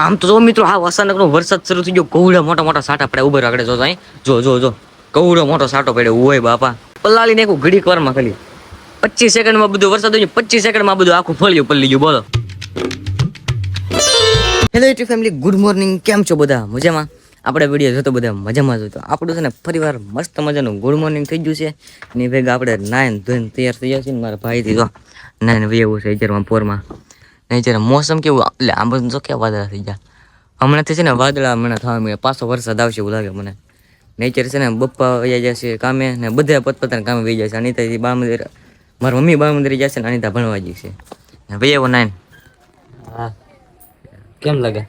આમ તો જો મિત્રો, હા અચાનક નો વરસાદ શરૂ થઈ ગયો. કવડા મોટા મોટા સાટા પડ્યા ઉભર આગળ જો અહીં જો જો જો. કવડો મોટો સાટો પડ્યો. હોય બાપા. પલાળી ને ઘડીક વારમાં ખાલી પચીસ સેકન્ડમાં બધું વરસાદ હોય પચીસ સેકન્ડમાં બધું આખું ફળ્યું પલ્લી ગયું. બોલો. Hello YouTube family good morning કેમ છો બધા? મજામાં? આપણે વીડિયો જોતો બધા મજામાં જોતો આપણું છે ને ફરીવાર મસ્ત મજાનું ગુડ મોર્નિંગ થઈ ગયું છે. ને ભેગા આપણે નાયન ધોઈને તૈયાર થઈ ગયા છે ને મારા ભાઈથી જો. નાઈન એવું છે અત્યારમાં પોરમાં. ને અત્યારે મોસમ કેવું એટલે આમ બધું તો ક્યાં વાદળા થઈ ગયા. હમણાંથી છે ને વાદળા હમણાં થવા મળ્યા પાછો વરસાદ આવશે એવું લાગે મને. નેચર છે ને બપ્પા વૈયા જશે કામે ને બધા પોતપોતાના કામે વહી જશે અનિતા બા મંદિર મારી મમ્મી બા મંદિર જશે ને અનિતા ભણવા જશે ને ભાઈ એવો નાઈન હા. કેમ લાગે?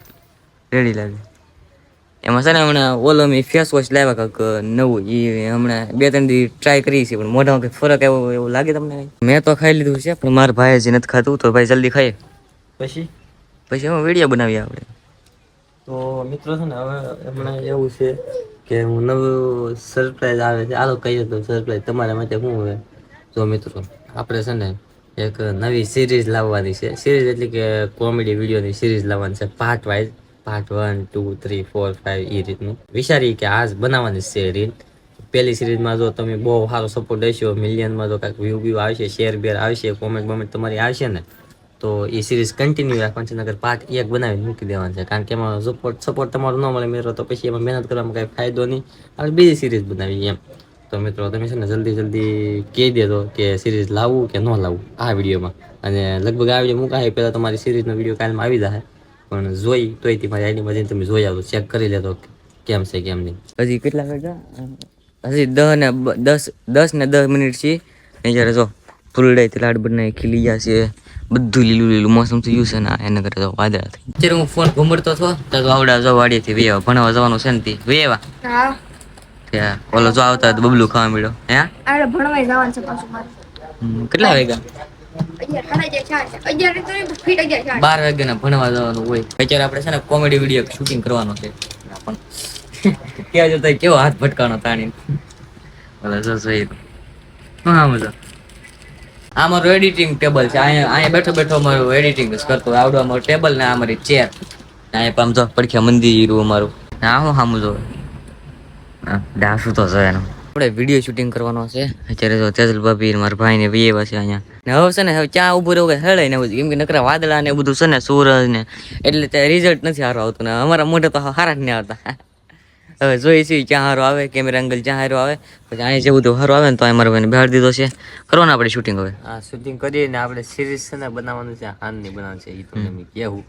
રેડી લાગે. એમાં છે ને હમણાં ઓલો મેં ફેસ વોશ લાવ્યા કાંક નવું. એ હમણાં બે ત્રણ દી ટ્રાય કરી છે પણ મોઢામાં કંઈ ફરક એવો એવું લાગે તમને મેં તો ખાઈ લીધું છે પણ મારા ભાઈ હજી નથી ખાતું તો ભાઈ જલ્દી ખાઈએ પછી? પછી અમે વીડિયો બનાવીએ આપણે. તો મિત્રો છે ને હવે હમણાં એવું છે કે હું નવું સરપ્રાઈઝ આવે છે. આલો કહીએ તો સરપ્રાઈઝ તમારા માટે શું હવે જો મિત્રો આપણે છે ને એક નવી સિરીઝ લાવવાની છે. સિરીઝ એટલે કે કોમેડી વિડીયોની સિરીઝ લાવવાની છે. Part wise part one two three four five એ રીતનું. વિચારી કે આજ બનાવવાની છે રીલ પહેલી સિરીઝમાં જો તમે બહુ સારો સપોર્ટ દેશો મિલિયનમાં જો કાંઈક વ્યૂ વ્યૂ આવશે શેર બેર આવશે કોમેન્ટ બોમેન્ટ તમારી આવશે ને તો એ સિરીઝ કન્ટિન્યુ રાખવાની છે નગર પાર્ટ એક બનાવીને મૂકી દેવાનું છે. કારણ કે એમાં સપોર્ટ સપોર્ટ તમારો ન મળે મિત્રો, તો પછી એમાં મહેનત કરવામાં કાંઈ ફાયદો નહીં. આપણે બીજી સિરીઝ બનાવી એમ. તો મિત્રો, તમે છે ને જલ્દી જલ્દી કહી દેજો કે સિરીઝ લાવવું કે ન લાવવું આ વિડીયોમાં. અને લગભગ આ વીડિયો મૂકાય પહેલાં તમારી સિરીઝનો વીડિયો કાલમાં આવી જશે પણ જોઈ, તોય તમારી આઈડીમાં જઈને તમે જોઈ આવજો ચેક કરી લેતો કેમ છે, કેમ નહીં. હજી કેટલા વાગ્યા હજી દસ ને દસ દસ ને દસ મિનિટ છે. જ્યારે જો ફૂલડાઈથી લાડ બનાવી ખીલી ગયા છે. બધું લીલું લીલું મોસમ થઈ ગયું છે ને એના કરતા વાદળા થઈ અત્યારે હું ફોન ઘુમડતો હતો તો આવડા જો વાડીએથી વેવા ભણવા જવાનું છે ને તી વેવા. હા. ઓલો જો આવતા તો બબલું ખાવા મળ્યો હે? ભણવાય જવાનું છે પાછું મારે. કેટલા વાગ્યા? બાર વાગ્યાના ભણવા જવાનું હોય. અત્યારે આપણે છે ને કોમેડી વીડિયો શૂટિંગ કરવાનો છે. પણ ક્યાં જતા કેવો હાથ ભટકાનો તાણી ઓલા જો સહી હા મજા? આ મારું એડિટિંગ ટેબલ છે. અહીંયા અહીંયા બેઠો બેઠો મારું એડિટિંગ કરતો. આવડું અમારું ટેબલ ને આ મારી ચેર અહીંયા પામ જો પડખ્યા મંદિર અમારું. હા હું સામું જો ડાસું તો છે એનો. આપણે વીડિયો શૂટિંગ કરવાનો છે. અત્યારે જો તેજલ ભાભી મારા ભાઈ ને બે એવા છે અહીંયા. ને હવે છે ને, હવે ચા ઉભું રહેવું હેળે ને એમ કે નકરા વાદળા ને બધું છે ને, સૂરજ ને, એટલે ત્યાં રિઝલ્ટ નથી સારું આવતું ને. અમારા મોઢે તો સારા જ નહીં આવતા. હવે જોઈ છીએ ક્યાં હારો આવે કેમેરા એંગલ જ્યાં હારો આવે. પછી અહીંયા જેવું તો હારો આવે ને તો અહીં મારા ભાઈને બેહાડી દીધો છે. કરવાનું આપણે શૂટિંગ હવે. આ શૂટિંગ કરીને આપણે સિરીઝ છે ને બનાવવાનું છે હાનની બનાવવાનું છે એ તો તમે કહેવું.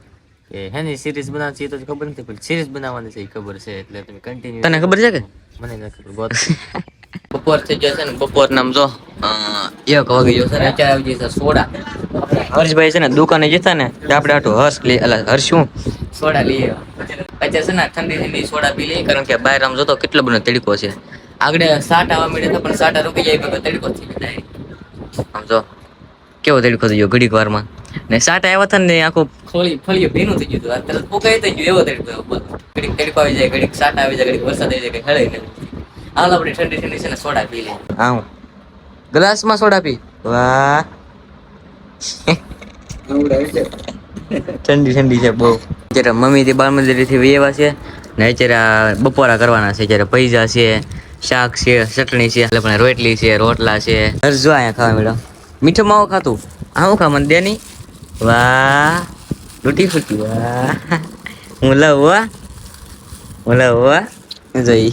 કે હેની સિરીઝ એ તો ખબર નથી પણ સિરીઝ બનાવવાની છે એ ખબર છે એટલે તમે કન્ટિન્યુ તને ખબર છે કે? મને નથી ખબર બપોર થઈ ગયો છે ને બપોર નામ જો એક વાગી ગયો છે ને અત્યારે આવી જશે સોડા. હર્ષભાઈ છે ને દુકાને જતા ને આપણે આટલું હર્ષ લઈ અલા હર્ષ શું? સોડા લઈએ. અત્યારે છે ને ઠંડી ઠંડી સોડા પી લઈએ કારણ કે બહાર આમ જોતો કેટલો બધો તડકો છે. આગળ સાટ આવવા મળે પણ સાટા રૂકી જાય ભેગો તડકો થઈ જાય. આમ જો કેવો તડકો થઈ ગયો ઘડીક વારમાં. ને સાટ આવ્યા હતા ને આખું ફળી ફળિયું ભીનું થઈ ગયું હતું. આ તરત ફૂંકાઈ થઈ ગયું એવો તડકો ઘડીક તડકો આવી જાય ઘડીક સાટા આવી જાય ઘડીક વરસાદ આવી જાય કઈ હળે નહીં હાલ આપણે ઠંડી ઠંડી છે ને સોડા પી લઈએ. હા ગ્લાસમાં સોડા પી. વાહ. ઠંડી ઠંડી છે બહુ. અત્યારે મમ્મી થી વેવા છે ને અત્યારે બપોરા કરવાના છે અત્યારે પૈસા છે શાક છે ચટણી છે એટલે પણ રોટલી છે રોટલા છે. હરજો અહીંયા ખાવા મેડમ મીઠો માવો ખાતું આવું ખા મને દે નહીં વાહ તૂટી ફૂટી વાહ. હું લઉં વાહ હું લઉં વાહ જઈ.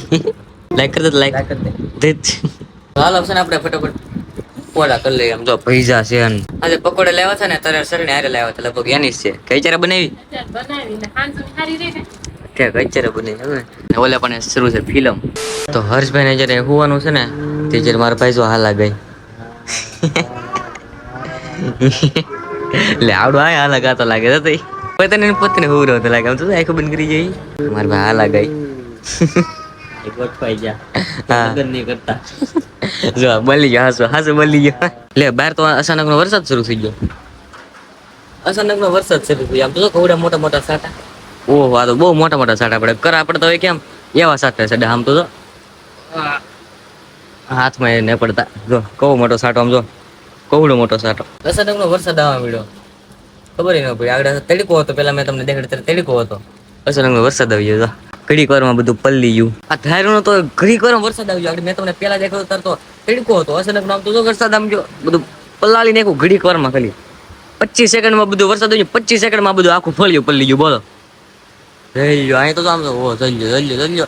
લાઈક કરતો લાઈક ધીત. હાલો છે ને આપણે ફટાફટ પકોડા કરી લઈએ આમ જો પૈસા છે આજે પકોડા લેવા છે ને તારે સરને હારે લાવ્યા હતા લગભગ એની છે. કઈ ચારે બનાવી? ને ઓલા પણ શરૂ છે ફિલ્મ. તો હર્ષભાઈ ને હોવાનું છે ને તે જયારે મારા ભાઈ જો હાલા ગઈ લે આવડું આ હાલા ગાતો લાગે તો તઈ પોતાને પોતાને હોવું તો લાગે આમ તો આખું બંધ કરી જઈ મારા ભાઈ હાલા ગઈ ગોઠવાઈ જા. હા. લગ્ન નહીં કરતા. જો બલી ગયો હાસો હાસો બલી ગયો લે બહાર તો અચાનક નો વરસાદ શરૂ થઈ ગયો. અચાનક નો વરસાદ શરૂ થઈ ગયો. આમ તો જો કેવડા મોટા મોટા સાટા. ઓહો આ તો બહુ મોટા મોટા સાટા પડે. કર આપણે તો હવે કેમ? એવા સાટા છે આમ તો જો. હાથમાં એ ન પડતા જો કવો મોટો સાટો આમ જો. કવડો મોટો સાટો. અચાનક નો વરસાદ આવવા મળ્યો ખબર ન પડી. આગળ તડકો હતો. પેલા મેં તમને ત્યારે તડકો હતો. અચાનક વરસાદ આવી ગયો ઘડીક વારમાં બધું પલ્લી ગયું. આ ધાર્યું તો ઘડીક વારમાં વરસાદ આવી ગયો. મેં તમને પેલા દેખાતો તાર તો તડકો હતો. અચાનક નામ તો વરસાદ આમ જો બધું પલાળી નાખ્યું ઘડીક વારમાં ખાલી. પચીસ સેકન્ડમાં બધું વરસાદ આવી ગયો પચીસ સેકન્ડમાં બધું આખું ફળ્યું પલ્લી ગયું. બોલો. રહી ગયો અહીં તો આમ તો ઓ ગયો જઈ ગયો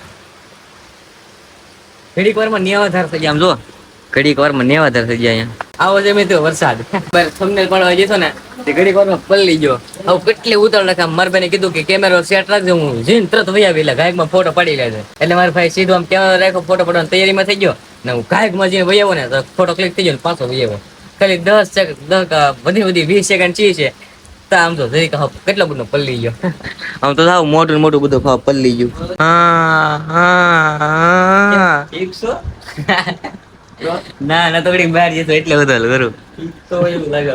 ઘડીક વારમાં નેવાધાર થઈ ગયા આમ જો. ઘડીક વારમાં નેવાધાર થઈ ગયા અહીંયા. આવો છે મેં તો વરસાદ. પર પણ પાડવા જઈશો ને તે ઘડીક વારમાં પલળી ગયો. હવે કેટલી ઉતાવળ રાખા મારા ભાઈને કીધું કે કેમેરો સેટ રાખજો હું જીન તરત વહી આવી એટલે ગાયકમાં ફોટો પાડી લેજે. એટલે મારા ભાઈ સીધો આમ કેમેરો રાખ્યો ફોટો પડવાની તૈયારીમાં થઈ ગયો. ને હું ગાયકમાં જઈને વહી આવ્યો ને તો ફોટો ક્લિક થઈ ગયો ને પાછો વહી આવ્યો ખાલી દસ સેકન્ડ દસ બધી બધી વીસ સેકન્ડ ચી છે. તો આમ તો જરીક કહો કેટલો બધો પલ્લી ગયો. આમ તો સાવ મોટું મોટું બધું ખાવ પલ્લી ગયું. હા હા. હા ઠીક છો ના ના તો ઘડીક બહાર જતો એટલે બધો કરું. તો એવું લાગે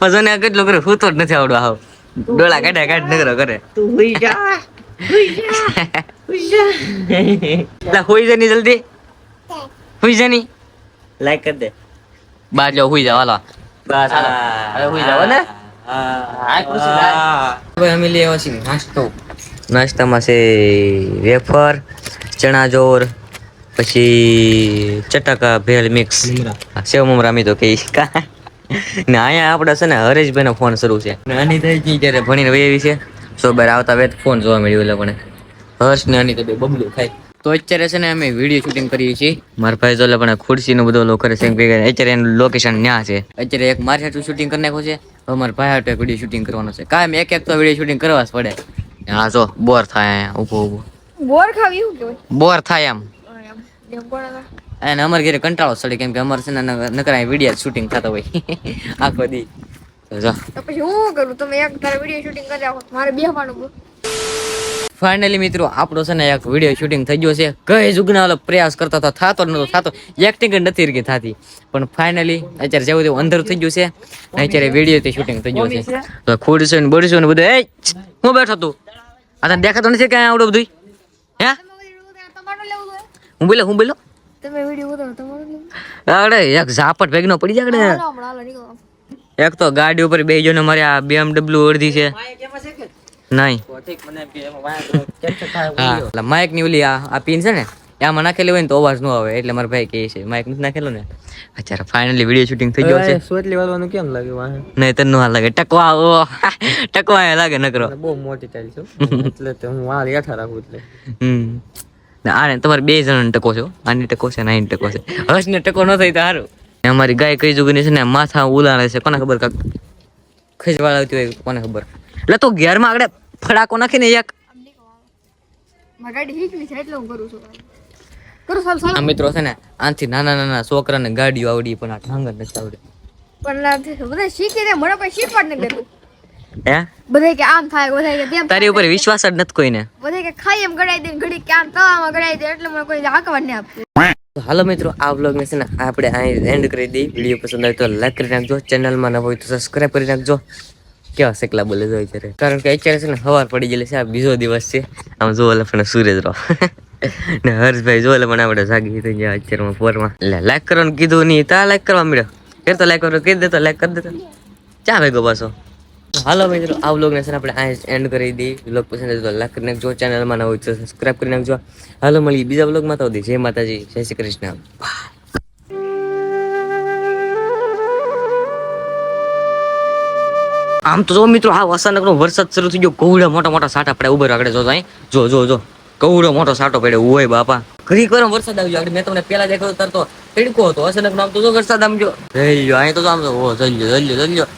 પણ ને આ કેટલું કરે હું તો જ નથી આવડો આવ. ડોળા કાઢ્યા કાઢ નગરો કરે. તું હુઈ જા લા હોઈ જા ની જલ્દી. હોઈ જા ની. લાઈક કર દે. બાર જાઓ હોઈ જાવ હાલો. બસ હવે હુઈ જાવ ને. અમે લઈ આવ્યા છીએ નાસ્તો. નાસ્તામાં છે વેફર ચણા જોર પછી ચટાકા ભેળ મિક્સ સેવ મમરા મી તો કઈ ને અહીંયા આપણે છે ને હરેશભાઈનો ફોન શરૂ છે. નાની થઈ ગઈ ત્યારે ભણીને વહી આવી છે સો બાર આવતા વેત ફોન જોવા મળ્યો એટલે પણ હર્ષ ને આની તો બબલું ખાય. તો અત્યારે છે ને અમે વીડિયો શૂટિંગ કરીએ છીએ. મારા ભાઈ જોલે પણ ખુરશીનું બધું લોકો કરે છે અત્યારે એનું લોકેશન ન્યા છે. અત્યારે એક મારી હાટું શૂટિંગ કરી નાખ્યું છે હવે મારા ભાઈ હાટું એક વીડિયો શૂટિંગ કરવાનો છે. કાયમ એક એક તો વીડિયો શૂટિંગ કરવા જ પડે. હા જો બોર થાય ઊભો ઊભો ઊભો. બોર ખાવી બોર થાય એમ? અને અમારે ઘરે કંટાળો ચડે કેમ કે અમારે છે ને નકરા વીડિયો શૂટિંગ થતા હોય. આખો દી. જો. પછી હું કરું? તમે એક તારે વીડિયો શૂટિંગ કરી રાખો મારે બેહવાનું ફાઇનલી મિત્રો આપણો છે ને એક વીડિયો શૂટિંગ થઈ ગયો છે. કઈ જુગના પ્રયાસ કરતા હતા થાતો નતો થાતો. એક્ટિંગ નથી રહી થતી. પણ ફાઇનલી અત્યારે જેવું તેવું અંધારું થઈ ગયું છે. અત્યારે વીડિયો તે શૂટિંગ થઈ ગયું છે. ખોડશો ને બળશો ને બધું. એ હું બેઠો તું આ તને દેખાતો નથી કે આવડું બધું હું બોલો હું બોલો. તમે વીડિયો ઉતારો તમારું અરે એક ઝાપટ ભેગનો પડી જાય એક તો ગાડી ઉપર બે જણ મારે આ BMW અડધી છે. નહીં. એમ કે એમાં માઇકની ઓલી આ પીન છે ને એ આમાં નાખેલી હોય ને તો અવાજ ન આવે એટલે મારા ભાઈ કહે છે માઇક નથી નાખેલો ને? અત્યારે ફાઇનલી વીડિયો શૂટિંગ થઈ ગયો છે. સોટલી વાળવાનું કેમ લાગે વાહ? નહીં તને ન લાગે. ટકવા ઓ ટકવા લાગે નકરો. બહુ મોટી ટાઈલ છે એટલે તે હું વાળ હેઠા રાખું એટલે. હમ. આને તમારે બે જણ ટકો છો આની ટકો છે નાની ટકો છે. હર્ષ ને ટકો ન થઈ તો સારું. અમારી ગાય કઈ જુગની છે ને માથા ઉલાળે છે. કોને ખબર કાક? ખીજવાળ આવતી હોય કોને ખબર? એટલે તો ઘેરમાં આગળ ફડાકો નાખીને એક. આ મિત્રો છે ને આનથી નાના નાના છોકરાને ગાડીઓ આવડી પણ આ ઢાંગ નથી આવડે. પણ ના શીખી મને પણ શીખવા જ નથી દેતું હે? બધા કે આમ થાય બધા કે તેમ તારી ઉપર વિશ્વાસ જ નથી કોઈને. બધા કે ખાઈ એમ ગળાઈ દે ઘડી કે આમ તવામાં ગળાઈ દે એટલે મને કોઈ હાકવા જ નહીં આપતું હાલો મિત્રો આ વ્લોગ ને છે ને આપણે અહીં એન્ડ કરી દઈએ. વીડિયો પસંદ આવે તો લાઈક કરી નાખજો. ચેનલમાં ન હોય તો સબસ્ક્રાઈબ કરી નાખજો. કેવા સેકલા બોલે જો અત્યારે? કારણ કે અત્યારે છે ને સવાર પડી ગયેલી છે આ બીજો દિવસ છે. આમ જો એટલે પણ સૂરજ રહો. ને હર્ષભાઈ જો એટલે પણ આપણે જાગી થઈ ગયા અત્યારમાં પોરમાં. એટલે લાઈક કરવાનું કીધું નહીં તા લાઈક કરવા મળ્યો. ફેર તો લાઈક કરવાનું કહી દેતો લાઈક કરી દેતો ચા ભેગો પાછો. હાલો મિત્રો, આ વ્લોગ ને છે આપણે આ એન્ડ કરી દઈએ. વ્લોગ પસંદ તો લાઈક કરી નાખજો ચેનલમાં ન તો સબસ્ક્રાઈબ કરી નાખજો હાલો મળીએ બીજા વ્લોગમાં તો જય માતાજી, જય શ્રી કૃષ્ણ. આમ તો જો મિત્રો આ અચાનક નો વરસાદ શરૂ થઈ ગયો. કવડા મોટા મોટા સાટા પડે ઉભર આગળ જોતા જો જો જો. કવડો મોટો સાટો પડ્યો. હોય બાપા. ઘરી કરો વરસાદ આવી ગયો. મેં તમને પેલા દેખાતો તરતો તડકો હતો. અચાનક આમ તો જો વરસાદ આમ જો જઈ ગયો. અહીં તો આમ તો જલ્યો જલ્યો લ્યો જઈ લ્યો જઈ લ્યો